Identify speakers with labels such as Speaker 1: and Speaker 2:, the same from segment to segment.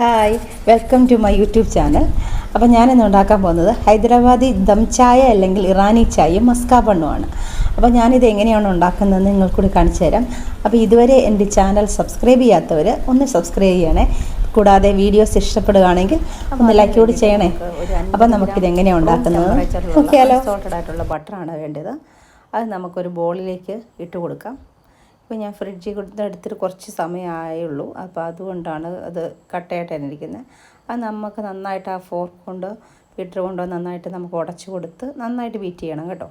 Speaker 1: Hi welcome to my YouTube channel അപ്പോൾ ഞാനിന്ന് ഉണ്ടാക്കാൻ പോകുന്നത് ഹൈദരാബാദി ദം ചായ അല്ലെങ്കിൽ ഇറാനി ചായയും മസ്കാ ബണ്ണുമാണ് അപ്പോൾ ഞാനിത് എങ്ങനെയാണ് ഉണ്ടാക്കുന്നതെന്ന് നിങ്ങൾക്കൂടി കാണിച്ചു തരാം. അപ്പോൾ ഇതുവരെ എന്റെ ചാനൽ സബ്സ്ക്രൈബ് ചെയ്യാത്തവർ ഒന്ന് സബ്സ്ക്രൈബ് ചെയ്യണേ. കൂടാതെ വീഡിയോസ് ഇഷ്ടപ്പെടുകയാണെങ്കിൽ ഒന്ന് ലൈക്ക് കൂടി ചെയ്യണേ. അപ്പോൾ നമുക്കിത് എങ്ങനെയാണ് ഉണ്ടാക്കുന്നത്? നോക്കിയാലോ സോൾട്ടഡ് ആയിട്ടുള്ള ബട്ടറാണ് വേണ്ടത്. അത് നമുക്കൊരു ബോളിലേക്ക് ഇട്ട് കൊടുക്കാം. ഇപ്പോൾ ഞാൻ ഫ്രിഡ്ജിൽ കൊടുത്ത് എടുത്തിട്ട് കുറച്ച് സമയമായുള്ളൂ. അപ്പോൾ അതുകൊണ്ടാണ് അത് കട്ടയായിട്ടാണ് ഇരിക്കുന്നത് അത് നമുക്ക് നന്നായിട്ട് ആ ഫോർക്ക് കൊണ്ട് ബീറ്റർ കൊണ്ട് നന്നായിട്ട് നമുക്ക് ഉടച്ചു കൊടുത്ത് നന്നായിട്ട് ബീറ്റ് ചെയ്യണം കേട്ടോ.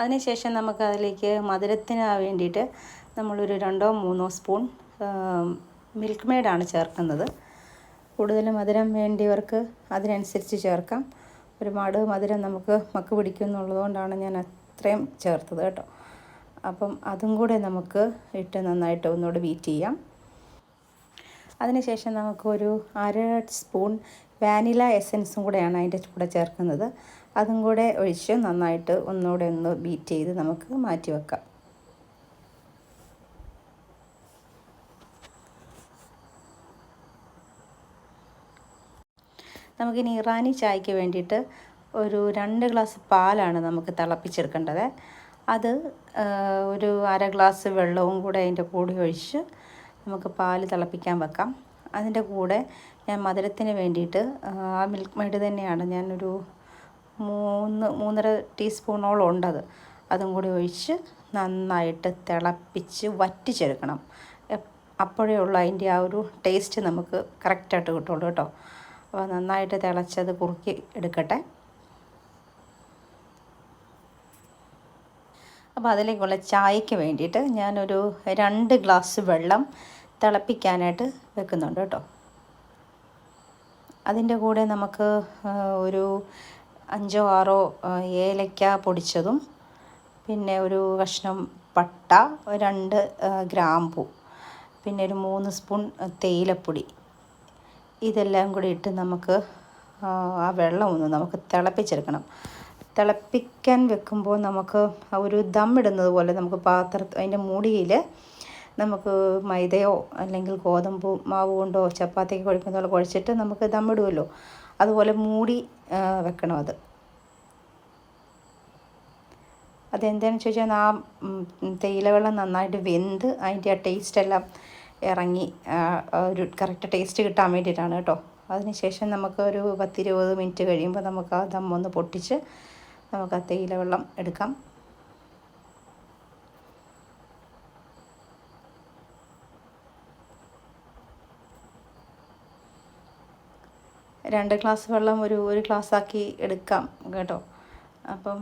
Speaker 1: അതിനുശേഷം നമുക്ക് അതിലേക്ക് മധുരത്തിന് വേണ്ടിയിട്ട് നമ്മളൊരു രണ്ടോ മൂന്നോ സ്പൂൺ മിൽക്ക് മെയ്ഡാണ് ചേർക്കുന്നത്. കൂടുതൽ മധുരം വേണ്ടിയവർക്ക് അതിനനുസരിച്ച് ചേർക്കാം. ഒരുപാട് മധുരം നമുക്ക് മക്ക് പിടിക്കും എന്നുള്ളതുകൊണ്ടാണ് ഞാൻ അത്രയും ചേർത്തത് കേട്ടോ. അപ്പം അതും കൂടെ നമുക്ക് ഇട്ട് നന്നായിട്ട് ഒന്നുകൂടെ ബീറ്റ് ചെയ്യാം. അതിനുശേഷം നമുക്കൊരു അര സ്പൂൺ വാനില എസൻസും കൂടെയാണ് അതിന്റെ കൂടെ ചേർക്കുന്നത്. അതും കൂടെ ഒഴിച്ച് നന്നായിട്ട് ഒന്നുകൂടെ ഒന്ന് ബീറ്റ് ചെയ്ത് നമുക്ക് മാറ്റി വെക്കാം. നമുക്കിനി ഇറാനി ചായക്ക് വേണ്ടിയിട്ട് ഒരു രണ്ട് ഗ്ലാസ് പാലാണ് നമുക്ക് തിളപ്പിച്ചെടുക്കേണ്ടത്. അത് ഒരു അര ഗ്ലാസ് വെള്ളവും കൂടെ അതിന്റെ കൂടെ ഒഴിച്ച് നമുക്ക് പാൽ തിളപ്പിക്കാൻ വെക്കാം. അതിന്റെ കൂടെ ഞാൻ മധുരത്തിന് വേണ്ടിയിട്ട് ആ മിൽക്ക് മെയ്ഡ് തന്നെയാണ് ഞാനൊരു മൂന്ന് മൂന്നര ടീസ്പൂണോളം ഉണ്ടത്. അതും കൂടി ഒഴിച്ച് നന്നായിട്ട് തിളപ്പിച്ച് വറ്റിച്ചെടുക്കണം. അപ്പോഴേ ഉള്ളൂ അതിന്റെ ആ ഒരു ടേസ്റ്റ് നമുക്ക് കറക്റ്റായിട്ട് കിട്ടുള്ളൂ കേട്ടോ. അപ്പോൾ നന്നായിട്ട് തിളച്ചത് കുറുക്കി എടുക്കട്ടെ. അപ്പോൾ അതിലേക്കുള്ള ചായയ്ക്ക് വേണ്ടിയിട്ട് ഞാനൊരു രണ്ട് ഗ്ലാസ് വെള്ളം തിളപ്പിക്കാനായിട്ട് വെക്കുന്നുണ്ട് കേട്ടോ. അതിന്റെ കൂടെ നമുക്ക് ഒരു അഞ്ചോ ആറോ ഏലക്ക പൊടിച്ചതും പിന്നെ ഒരു കഷ്ണം പട്ട രണ്ട് ഗ്രാമ്പു പിന്നെ ഒരു മൂന്ന് സ്പൂൺ തേയിലപ്പൊടി. ഇതെല്ലാം കൂടി ഇട്ട് നമുക്ക് ആ വെള്ളം ഒന്ന് നമുക്ക് തിളപ്പിച്ചെടുക്കണം. തിളപ്പിക്കാൻ വെക്കുമ്പോൾ നമുക്ക് ഒരു ദം ഇടുന്നത് പോലെ നമുക്ക് പാത്ര അതിന്റെ മൂടിയിൽ നമുക്ക് മൈദയോ അല്ലെങ്കിൽ ഗോതമ്പ് മാവ് കൊണ്ടോ ചപ്പാത്തിക്ക് കുഴക്കുന്ന പോലെ കുഴച്ചിട്ട് നമുക്ക് ദം ഇടുമല്ലോ അതുപോലെ മൂടി വെക്കണം അത്. അതെന്താണെന്ന് ചോദിച്ചാൽ ആ തേയിലവെള്ളം നന്നായിട്ട് വെന്ത് അതിന്റെ ആ ടേസ്റ്റ് എല്ലാം ഇറങ്ങി ഒരു കറക്റ്റ് ടേസ്റ്റ് കിട്ടാൻ വേണ്ടിയിട്ടാണ് കേട്ടോ. അതിനുശേഷം നമുക്ക് ഒരു പത്തിരുപത് മിനിറ്റ് കഴിയുമ്പോൾ നമുക്ക് ആ ദം ഒന്ന് പൊട്ടിച്ച് നമുക്ക് ആ തേയില വെള്ളം എടുക്കാം. രണ്ട് ഗ്ലാസ് വെള്ളം ഒരു ഒരു ഗ്ലാസ് ആക്കി എടുക്കാം കേട്ടോ. അപ്പം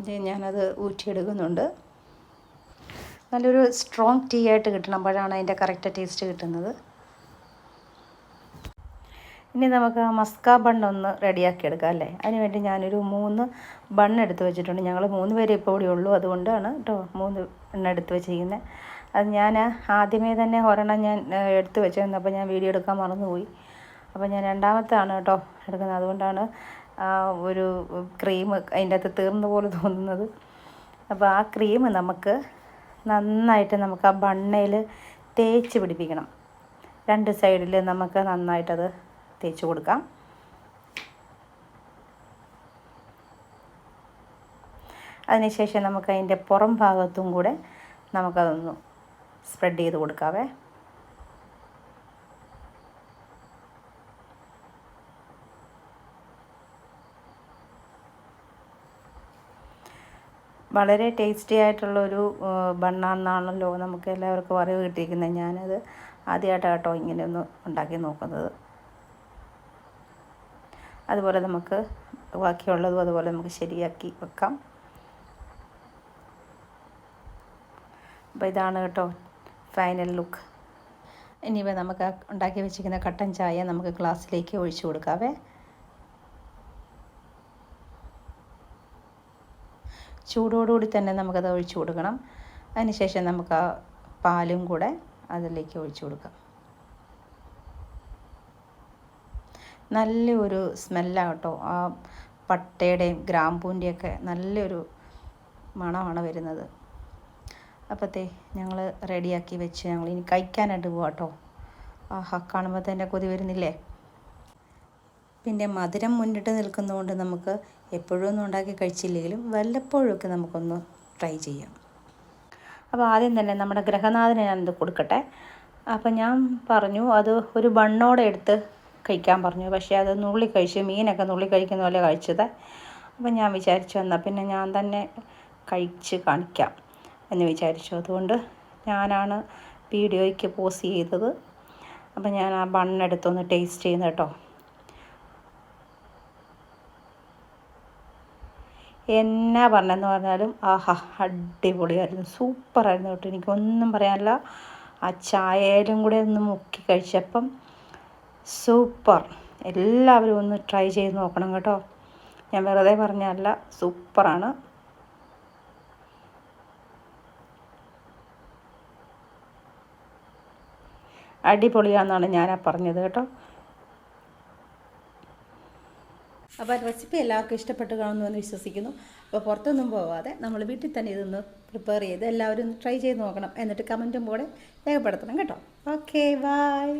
Speaker 1: ഇത് ഞാനത് ഊറ്റിയെടുക്കുന്നുണ്ട്. നല്ലൊരു സ്ട്രോങ് ടീ ആയിട്ട് കിട്ടണം. അപ്പോഴാണ് അതിന്റെ കറക്റ്റ് ടേസ്റ്റ് കിട്ടുന്നത്. ഇനി നമുക്ക് മസ്ക ബൺ ഒന്ന് റെഡിയാക്കി എടുക്കാം അല്ലേ? അതിന് വേണ്ടി ഞാനൊരു മൂന്ന് ബൺ എടുത്ത് വെച്ചിട്ടുണ്ട്. ഞങ്ങൾ മൂന്ന് പേര് ഇപ്പോൾ ഇവിടെ ഉള്ളൂ. അതുകൊണ്ടാണ് കേട്ടോ മൂന്ന് എണ്ണം എടുത്ത് വെച്ചിരിക്കുന്നത്. അത് ഞാൻ ആദ്യമേ തന്നെ ഒരെണ്ണം ഞാൻ എടുത്ത് വെച്ചിരുന്നു. അപ്പോൾ ഞാൻ വീഡിയോ എടുക്കാൻ മറന്നുപോയി. അപ്പോൾ ഞാൻ രണ്ടാമത്താണ് കേട്ടോ എടുക്കുന്നത്. അതുകൊണ്ടാണ് ഒരു ക്രീം അതിന്റെ അകത്ത് തീർന്ന പോലെ തോന്നുന്നത്. അപ്പോൾ ആ ക്രീം നമുക്ക് നന്നായിട്ട് നമുക്ക് ആ ബണ്ണയിൽ തേച്ച് പിടിപ്പിക്കണം. രണ്ട് സൈഡിൽ നമുക്ക് നന്നായിട്ടത് തേച്ച് കൊടുക്കാം. അതിനുശേഷം നമുക്ക് അതിന്റെ പുറം ഭാഗത്തും കൂടെ നമുക്കതൊന്ന് സ്പ്രെഡ് ചെയ്ത് കൊടുക്കാവേ. വളരെ ടേസ്റ്റി ആയിട്ടുള്ളൊരു ബണ്ണാന്നാണല്ലോ നമുക്ക് എല്ലാവർക്കും അറിവ് കിട്ടിയിരിക്കുന്നത്. ഞാനത് ആദ്യമായിട്ടാണ് കേട്ടോ ഇങ്ങനെ ഒന്ന് ഉണ്ടാക്കി നോക്കുന്നത്. അതുപോലെ നമുക്ക് ബാക്കിയുള്ളതും അതുപോലെ നമുക്ക് ശരിയാക്കി വെക്കാം. അപ്പോൾ ഇതാണ് കേട്ടോ ഫൈനൽ ലുക്ക് ഇനിയിപ്പോൾ നമുക്ക് ഉണ്ടാക്കി വെച്ചിരിക്കുന്ന കട്ടൻ ചായ നമുക്ക് ഗ്ലാസ്സിലേക്ക് ഒഴിച്ചു കൊടുക്കാവേ. ചൂടോടുകൂടി തന്നെ നമുക്കത് ഒഴിച്ചു കൊടുക്കണം. അതിനുശേഷം നമുക്ക് ആ പാലും കൂടെ അതിലേക്ക് ഒഴിച്ചു കൊടുക്കാം. നല്ലൊരു സ്മെല്ലാണ് കേട്ടോ ആ പട്ടയുടെയും ഗ്രാമ്പൂന്റെയൊക്കെ നല്ലൊരു മണമാണ് വരുന്നത്. അപ്പോഴത്തേ ഞങ്ങൾ റെഡിയാക്കി വെച്ച് ഞങ്ങൾ ഇനി കഴിക്കാനായിട്ട് പോവാം കേട്ടോ ആഹാ കാണുമ്പോൾ തന്നെ കൊതി വരുന്നില്ലേ? പിന്നെ മധുരം മുന്നിട്ട് നിൽക്കുന്നതുകൊണ്ട് നമുക്ക് എപ്പോഴും ഒന്നും ഉണ്ടാക്കി കഴിച്ചില്ലെങ്കിലും വല്ലപ്പോഴൊക്കെ നമുക്കൊന്ന് ട്രൈ ചെയ്യാം. അപ്പോൾ ആദ്യം തന്നെ നമ്മുടെ ഗ്രഹനാഥന് ഞാനിത് കൊടുക്കട്ടെ. അപ്പം ഞാൻ പറഞ്ഞു അത് ഒരു ബണ്ണോടെ എടുത്ത് കഴിക്കാൻ പറഞ്ഞു. പക്ഷേ അത് നുള്ളി കഴിച്ച് മീനൊക്കെ നുള്ളി കഴിക്കുന്ന പോലെ കഴിച്ചത്. അപ്പം ഞാൻ വിചാരിച്ചു എന്നാൽ പിന്നെ ഞാൻ തന്നെ കഴിച്ച് കാണിക്കാം എന്ന് വിചാരിച്ചു. അതുകൊണ്ട് ഞാനാണ് വീഡിയോയ്ക്ക് പോസ് ചെയ്തത്. അപ്പം ഞാൻ ആ ബണ്ണെടുത്തൊന്ന് ടേസ്റ്റ് ചെയ്യുന്നത് കേട്ടോ. എന്നാ പറഞ്ഞെന്ന് പറഞ്ഞാലും ആഹാ അടിപൊളിയായിരുന്നു. സൂപ്പറായിരുന്നു കേട്ടോ. എനിക്കൊന്നും പറയാനില്ല. ആ ചായയിലും കൂടെ ഒന്ന് മുക്കി കഴിച്ചപ്പം സൂപ്പർ. എല്ലാവരും ഒന്ന് ട്രൈ ചെയ്ത് നോക്കണം കേട്ടോ. ഞാൻ വെറുതെ പറഞ്ഞല്ല സൂപ്പറാണ്. അടിപൊളിയാണെന്നാണ് ഞാൻ പറഞ്ഞത് കേട്ടോ. അപ്പോൾ റെസിപ്പി എല്ലാവർക്കും ഇഷ്ടപ്പെട്ട് കാണുമെന്ന് വിശ്വസിക്കുന്നു. അപ്പോൾ പുറത്തൊന്നും പോവാതെ നമ്മൾ വീട്ടിൽ തന്നെ ഇതൊന്ന് പ്രിപ്പയർ ചെയ്ത് എല്ലാവരും ട്രൈ ചെയ്ത് നോക്കണം. എന്നിട്ട് കമന്റും കൂടെ രേഖപ്പെടുത്തണം കേട്ടോ. Okay bye